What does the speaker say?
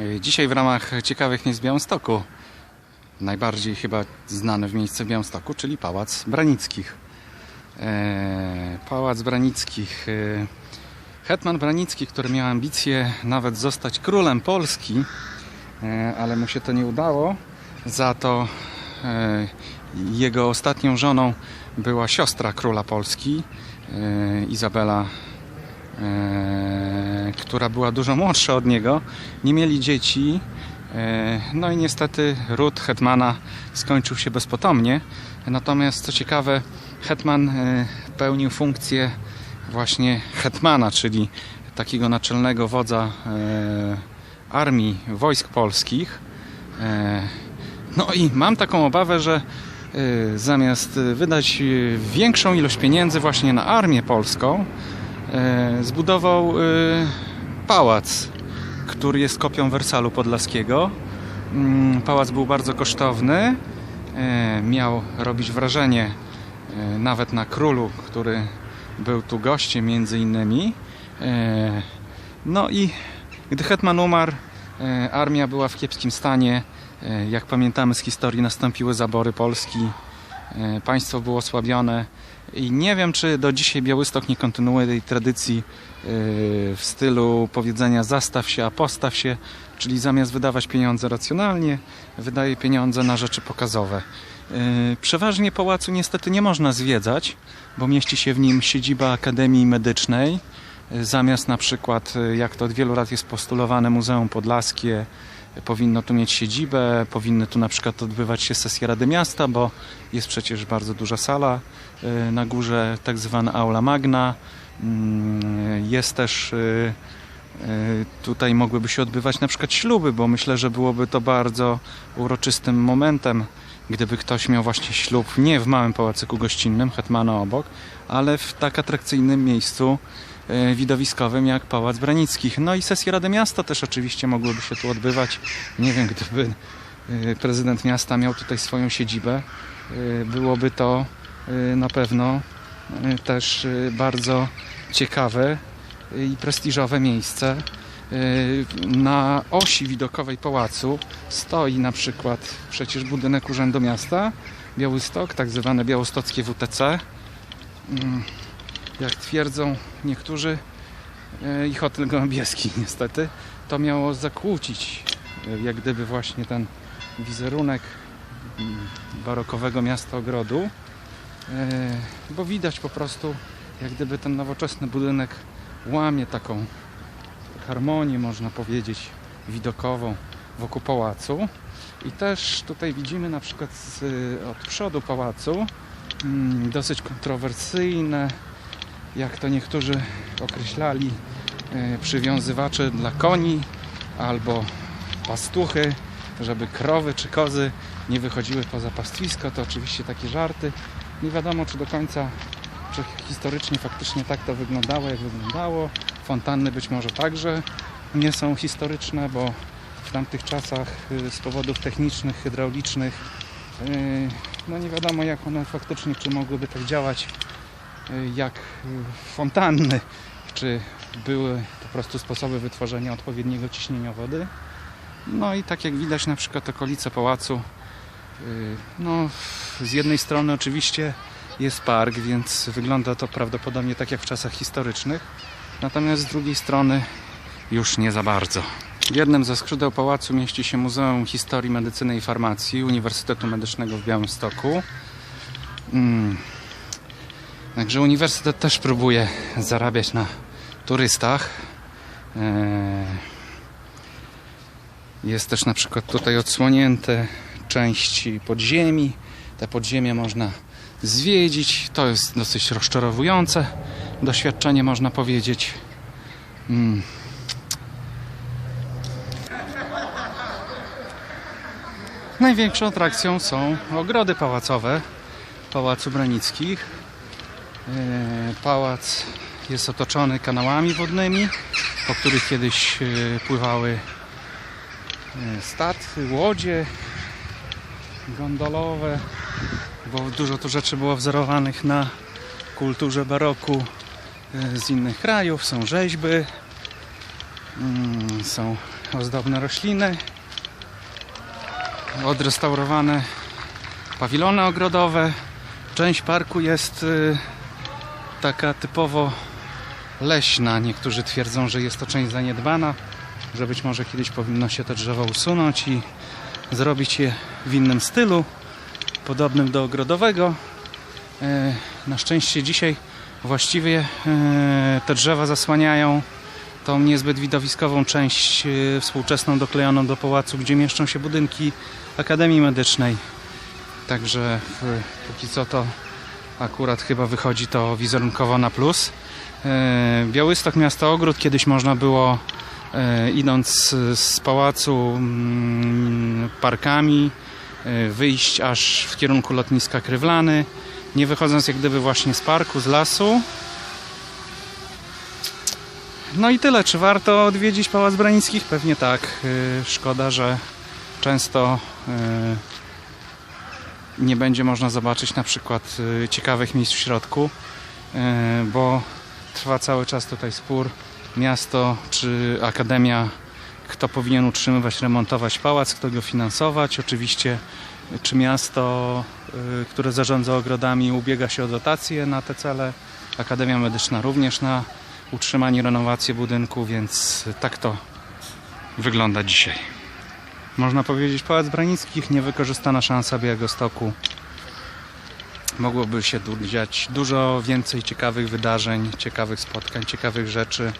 Y, Dzisiaj w ramach ciekawych w Białymstoku najbardziej chyba znane w miejsce Białymstoku, czyli Pałac Branickich. E, Pałac Branickich. e, Hetman Branicki, który miał ambicje nawet zostać królem Polski, e, ale mu się to nie udało. Za to e, jego ostatnią żoną była siostra króla Polski, e, Izabela e, która była dużo młodsza od niego. Nie mieli dzieci. e, No i niestety ród Hetmana skończył się bezpotomnie. Natomiast co ciekawe, Hetman e, pełnił funkcję właśnie Hetmana, czyli takiego naczelnego wodza e, armii wojsk polskich. No i mam taką obawę, że zamiast wydać większą ilość pieniędzy właśnie na armię polską, zbudował e, pałac, który jest kopią Wersalu Podlaskiego. Mm, Pałac był bardzo kosztowny, e, miał robić wrażenie e, nawet na królu, który był tu gościem między innymi. E, No i gdy Hetman umarł, e, armia była w kiepskim stanie. E, Jak pamiętamy z historii, nastąpiły zabory Polski. E, Państwo było osłabione i nie wiem, czy do dzisiaj Białystok nie kontynuuje tej tradycji e, w stylu powiedzenia zastaw się, a postaw się, czyli zamiast wydawać pieniądze racjonalnie, wydaje pieniądze na rzeczy pokazowe. E, Przeważnie pałacu niestety nie można zwiedzać, bo mieści się w nim siedziba Akademii Medycznej, e, zamiast na przykład, jak to od wielu lat jest postulowane, Muzeum Podlaskie, powinno tu mieć siedzibę, powinny tu na przykład odbywać się sesje Rady Miasta, bo jest przecież bardzo duża sala y, na górze, tak zwana Aula Magna. Mm, Jest też y, y, tutaj mogłyby się odbywać na przykład śluby, bo myślę, że byłoby to bardzo uroczystym momentem, gdyby ktoś miał właśnie ślub nie w małym pałacyku gościnnym, Hetmana obok, ale w tak atrakcyjnym miejscu widowiskowym jak Pałac Branickich. No i sesje Rady Miasta też oczywiście mogłyby się tu odbywać. Nie wiem, gdyby e, prezydent miasta miał tutaj swoją siedzibę, e, byłoby to e, na pewno e, też e, bardzo ciekawe i prestiżowe miejsce. E, Na osi widokowej pałacu stoi na przykład przecież budynek Urzędu Miasta Białystok, tak zwane białostockie WTC. Jak twierdzą niektórzy e, i hotel Gołębieski niestety, to miało zakłócić e, jak gdyby właśnie ten wizerunek mm, barokowego miasta ogrodu, e, bo widać po prostu jak gdyby ten nowoczesny budynek łamie taką harmonię, można powiedzieć, widokową wokół pałacu. I też tutaj widzimy na przykład z, od przodu pałacu mm, dosyć kontrowersyjne, jak to niektórzy określali, e, przywiązywacze dla koni albo pastuchy, żeby krowy czy kozy nie wychodziły poza pastwisko. To oczywiście takie żarty. Nie wiadomo, czy do końca, czy historycznie faktycznie tak to wyglądało, jak wyglądało. Fontanny być może także nie są historyczne, bo w tamtych czasach y, z powodów technicznych, hydraulicznych y, no nie wiadomo jak one faktycznie, czy mogłyby tak działać jak y, fontanny, czy były po prostu sposoby wytworzenia odpowiedniego ciśnienia wody. No i tak jak widać na przykład okolice pałacu, y, no z jednej strony oczywiście jest park, więc wygląda to prawdopodobnie tak jak w czasach historycznych, natomiast z drugiej strony już nie za bardzo. W jednym ze skrzydeł pałacu mieści się Muzeum Historii Medycyny i Farmacji Uniwersytetu Medycznego w Białymstoku. Mm. Także uniwersytet też próbuje zarabiać na turystach. Eee, Jest też na przykład tutaj odsłonięte części podziemi. Te podziemie można zwiedzić. To jest dosyć rozczarowujące doświadczenie, można powiedzieć. Mm. Największą atrakcją są ogrody pałacowe Pałacu Branickich. E, Pałac jest otoczony kanałami wodnymi, po których kiedyś e, pływały e, statki, łodzie gondolowe, bo dużo tu rzeczy było wzorowanych na kulturze baroku z innych krajów. Są rzeźby, mm, są ozdobne rośliny, odrestaurowane pawilony ogrodowe. Część parku jest taka typowo leśna. Niektórzy twierdzą, że jest to część zaniedbana, że być może kiedyś powinno się te drzewa usunąć i zrobić je w innym stylu, podobnym do ogrodowego. E, Na szczęście dzisiaj właściwie e, te drzewa zasłaniają tą niezbyt widowiskową część e, współczesną doklejoną do pałacu, gdzie mieszczą się budynki Akademii Medycznej. Także póki co to akurat chyba wychodzi to wizerunkowo na plus. E, Białystok miasto ogród kiedyś można było e, idąc z- pałacu mm, parkami e, wyjść aż w kierunku lotniska Krywlany, nie wychodząc jak gdyby właśnie z parku, z lasu. No i tyle. Czy warto odwiedzić Pałac Branickich? Pewnie tak. Szkoda, że często nie będzie można zobaczyć na przykład e, ciekawych miejsc w środku, e, bo trwa cały czas tutaj spór miasto czy akademia, kto powinien utrzymywać, remontować pałac, kto go finansować. Oczywiście czy miasto, y, które zarządza ogrodami ubiega się o dotacje na te cele, Akademia Medyczna również na utrzymanie, renowację budynku, więc tak to wygląda dzisiaj. Można powiedzieć Pałac Branickich, niewykorzystana szansa Białegostoku. Mogłoby się dziać dużo więcej ciekawych wydarzeń, ciekawych spotkań, ciekawych rzeczy.